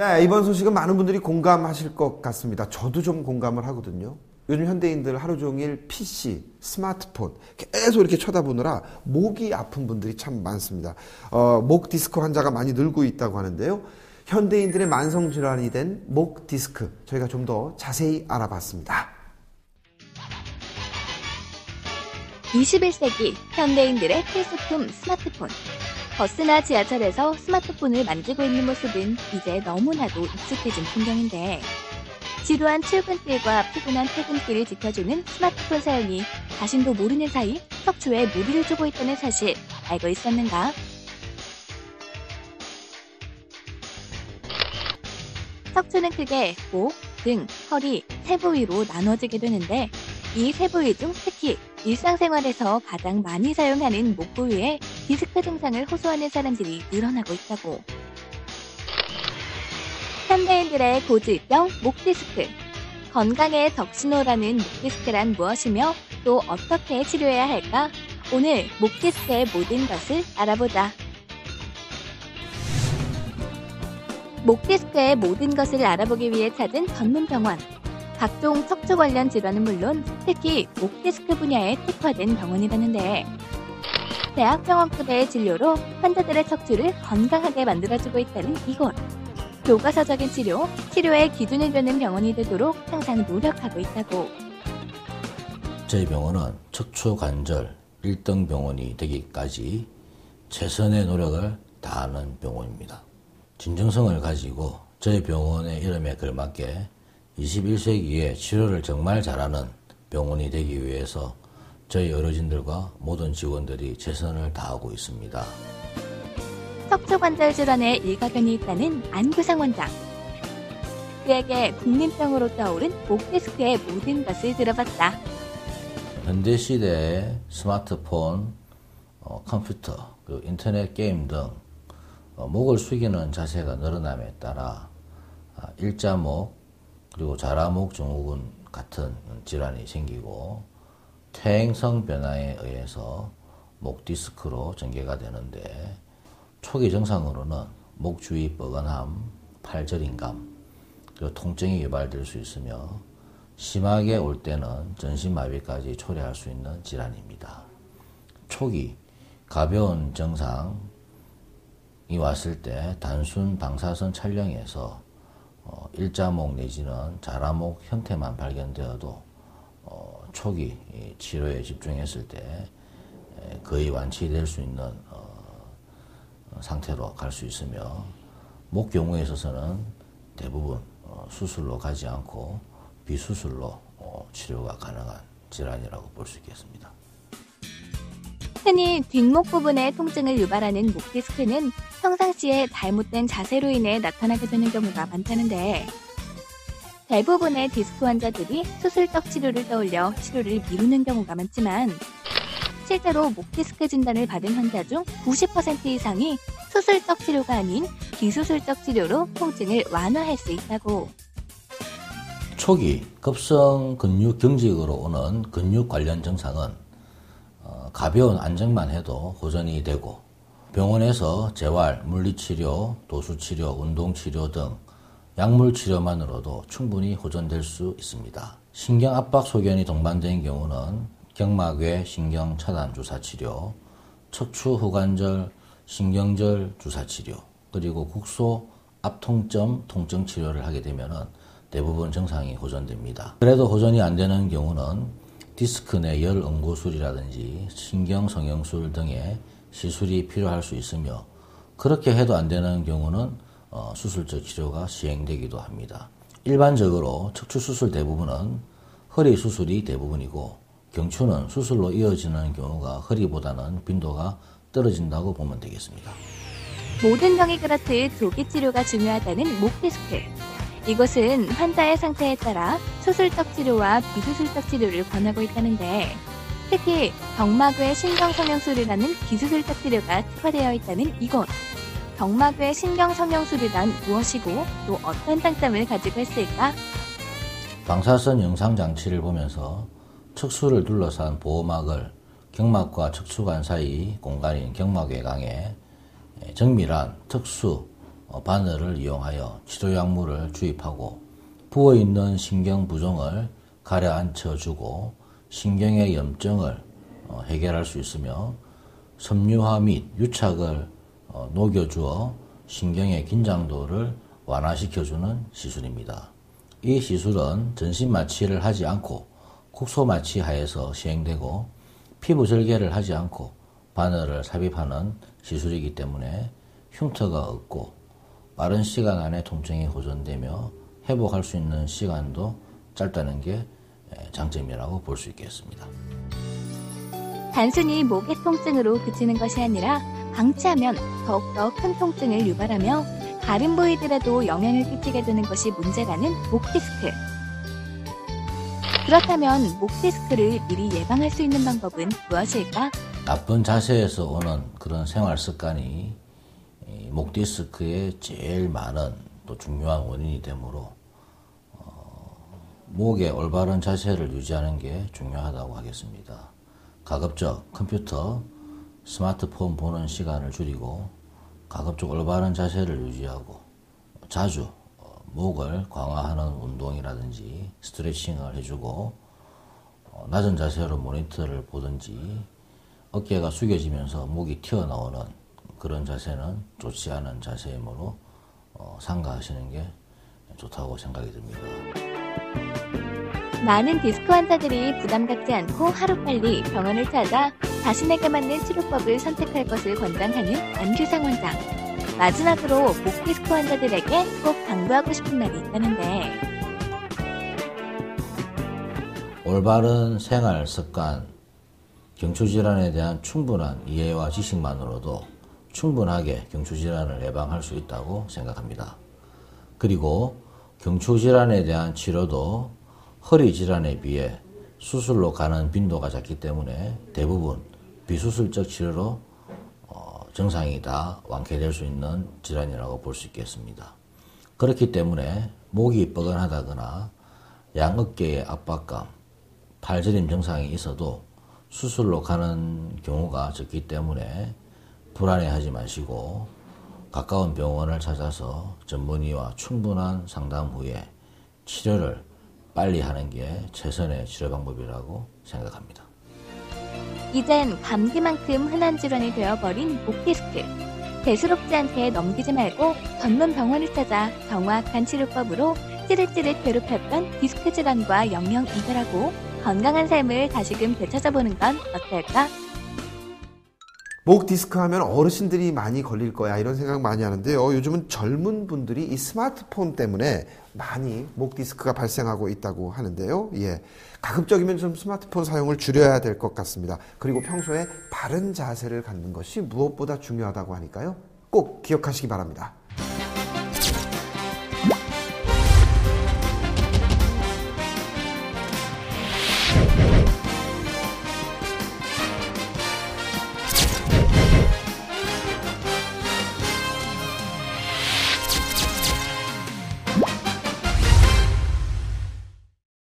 네, 이번 소식은 많은 분들이 공감하실 것 같습니다. 저도 좀 공감을 하거든요. 요즘 현대인들 하루 종일 PC, 스마트폰 계속 이렇게 쳐다보느라 목이 아픈 분들이 참 많습니다. 어, 목 디스크 환자가 많이 늘고 있다고 하는데요. 현대인들의 만성 질환이 된 목 디스크 저희가 좀 더 자세히 알아봤습니다. 21세기 현대인들의 필수품 스마트폰. 버스나 지하철에서 스마트폰을 만지고 있는 모습은 이제 너무나도 익숙해진 풍경인데 지루한 출근길과 피곤한 퇴근길을 지켜주는 스마트폰 사용이 자신도 모르는 사이 척추에 무리를 주고 있다는 사실 알고 있었는가? 척추는 크게 목, 등, 허리, 세 부위로 나눠지게 되는데 이 세 부위 중 특히 일상생활에서 가장 많이 사용하는 목 부위에 디스크 증상을 호소하는 사람들이 늘어나고 있다고. 현대인들의 고질병 목 디스크. 건강의 적신호라는 목 디스크란 무엇이며 또 어떻게 치료해야 할까? 오늘 목 디스크의 모든 것을 알아보자. 목 디스크의 모든 것을 알아보기 위해 찾은 전문 병원. 각종 척추 관련 질환은 물론 특히 목 디스크 분야에 특화된 병원이라는데 대학병원급의 진료로 환자들의 척추를 건강하게 만들어주고 있다는 이곳. 교과서적인 치료, 치료의 기준이 되는 병원이 되도록 항상 노력하고 있다고. 저희 병원은 척추 관절 1등 병원이 되기까지 최선의 노력을 다하는 병원입니다. 진정성을 가지고 저희 병원의 이름에 걸맞게 21세기에 치료를 정말 잘하는 병원이 되기 위해서 저희 의료진들과 모든 직원들이 최선을 다하고 있습니다. 척추관절 질환에 일가견이 있다는 안규상 원장. 그에게 국민병으로 떠오른 목디스크의 모든 것을 들어봤다. 현대 시대의 스마트폰, 어, 컴퓨터, 그리고 인터넷 게임 등 어, 목을 숙이는 자세가 늘어남에 따라 아, 일자목 그리고 자라목 증후군 같은 질환이 생기고 퇴행성 변화에 의해서 목 디스크로 전개가 되는데 초기 증상으로는 목 주위 뻐근함, 팔저림감, 그리고 통증이 유발될 수 있으며 심하게 올 때는 전신마비까지 초래할 수 있는 질환입니다. 초기 가벼운 증상이 왔을 때 단순 방사선 촬영에서 어, 일자목 내지는 자라목 형태만 발견되어도 어, 초기 치료에 집중했을 때 거의 완치될 수 있는 어, 상태로 갈 수 있으며 목 경우에 있어서는 대부분 어, 수술로 가지 않고 비수술로 어, 치료가 가능한 질환이라고 볼 수 있겠습니다. 흔히 뒷목 부분에 통증을 유발하는 목 디스크는 평상시에 잘못된 자세로 인해 나타나게 되는 경우가 많다는데 대부분의 디스크 환자들이 수술적 치료를 떠올려 치료를 미루는 경우가 많지만 실제로 목 디스크 진단을 받은 환자 중 90% 이상이 수술적 치료가 아닌 비수술적 치료로 통증을 완화할 수 있다고. 초기 급성 근육 경직으로 오는 근육 관련 증상은 어, 가벼운 안정만 해도 호전이 되고 병원에서 재활, 물리치료, 도수치료, 운동치료 등 약물 치료만으로도 충분히 호전될 수 있습니다. 신경 압박 소견이 동반된 경우는 경막외 신경 차단 주사 치료, 척추 후관절 신경절 주사 치료, 그리고 국소 압통점 통증 치료를 하게 되면 대부분 증상이 호전됩니다. 그래도 호전이 안 되는 경우는 디스크 내 열 응고술이라든지 신경 성형술 등의 시술이 필요할 수 있으며 그렇게 해도 안 되는 경우는 어, 수술적 치료가 시행되기도 합니다. 일반적으로 척추 수술 대부분은 허리 수술이 대부분이고 경추는 수술로 이어지는 경우가 허리보다는 빈도가 떨어진다고 보면 되겠습니다. 모든 병이 그렇듯 조기 치료가 중요하다는 목 디스크. 이곳은 환자의 상태에 따라 수술적 치료와 비수술적 치료를 권하고 있다는데 특히 경막외 신경성형술이라는 비수술적 치료가 특화되어 있다는 이곳. 경막외 신경성형술이란 무엇이고 또 어떤 장점을 가지고 있을까? 방사선 영상 장치를 보면서 척수를 둘러싼 보호막을 경막과 척추관 사이 공간인 경막외강에 정밀한 특수 어, 바늘을 이용하여 치료약물을 주입하고 부어있는 신경 부종을 가려앉혀주고 신경의 염증을 어, 해결할 수 있으며 섬유화 및 유착을 어, 녹여주어 신경의 긴장도를 완화시켜주는 시술입니다. 이 시술은 전신 마취를 하지 않고 국소 마취 하에서 시행되고 피부 절개를 하지 않고 바늘을 삽입하는 시술이기 때문에 흉터가 없고 빠른 시간 안에 통증이 호전되며 회복할 수 있는 시간도 짧다는 게 장점이라고 볼 수 있겠습니다. 단순히 목의 통증으로 그치는 것이 아니라 방치하면 더욱더 큰 통증을 유발하며 다른 부위들에도 영향을 끼치게 되는 것이 문제라는 목 디스크. 그렇다면 목 디스크를 미리 예방할 수 있는 방법은 무엇일까? 나쁜 자세에서 오는 그런 생활 습관이 목 디스크의 제일 많은 또 중요한 원인이 되므로 어, 목의 올바른 자세를 유지하는 게 중요하다고 하겠습니다. 가급적 컴퓨터, 스마트폰 보는 시간을 줄이고 가급적 올바른 자세를 유지하고 자주 어, 목을 강화하는 운동이라든지 스트레칭을 해주고 어, 낮은 자세로 모니터를 보든지 어깨가 숙여지면서 목이 튀어나오는 그런 자세는 좋지 않은 자세이므로 어, 상가하시는 게 좋다고 생각이 듭니다. 많은 디스크 환자들이 부담 갖지 않고 하루빨리 병원을 찾아 자신에게 맞는 치료법을 선택할 것을 권장하는 안규상 원장. 마지막으로 목 디스크 환자들에게 꼭 당부하고 싶은 말이 있다는데 올바른 생활 습관, 경추질환에 대한 충분한 이해와 지식만으로도 충분하게 경추질환을 예방할 수 있다고 생각합니다. 그리고 경추질환에 대한 치료도 허리 질환에 비해 수술로 가는 빈도가 작기 때문에 대부분 비수술적 치료로 어, 정상이 다 완쾌될 수 있는 질환이라고 볼 수 있겠습니다. 그렇기 때문에 목이 뻐근하다거나 양어깨의 압박감, 팔저림 증상이 있어도 수술로 가는 경우가 적기 때문에 불안해하지 마시고 가까운 병원을 찾아서 전문의와 충분한 상담 후에 치료를 빨리 하는 게 최선의 치료 방법이라고 생각합니다. 이젠 감기만큼 흔한 질환이 되어버린 목 디스크. 대수롭지 않게 넘기지 말고 전문 병원을 찾아 정확한 치료법으로 찌릿찌릿 괴롭혔던 디스크 질환과 영영 이별하고 건강한 삶을 다시금 되찾아보는 건 어떨까? 목 디스크 하면 어르신들이 많이 걸릴 거야 이런 생각 많이 하는데요. 요즘은 젊은 분들이 이 스마트폰 때문에 많이 목 디스크가 발생하고 있다고 하는데요. 예. 가급적이면 좀 스마트폰 사용을 줄여야 될 것 같습니다. 그리고 평소에 바른 자세를 갖는 것이 무엇보다 중요하다고 하니까요. 꼭 기억하시기 바랍니다.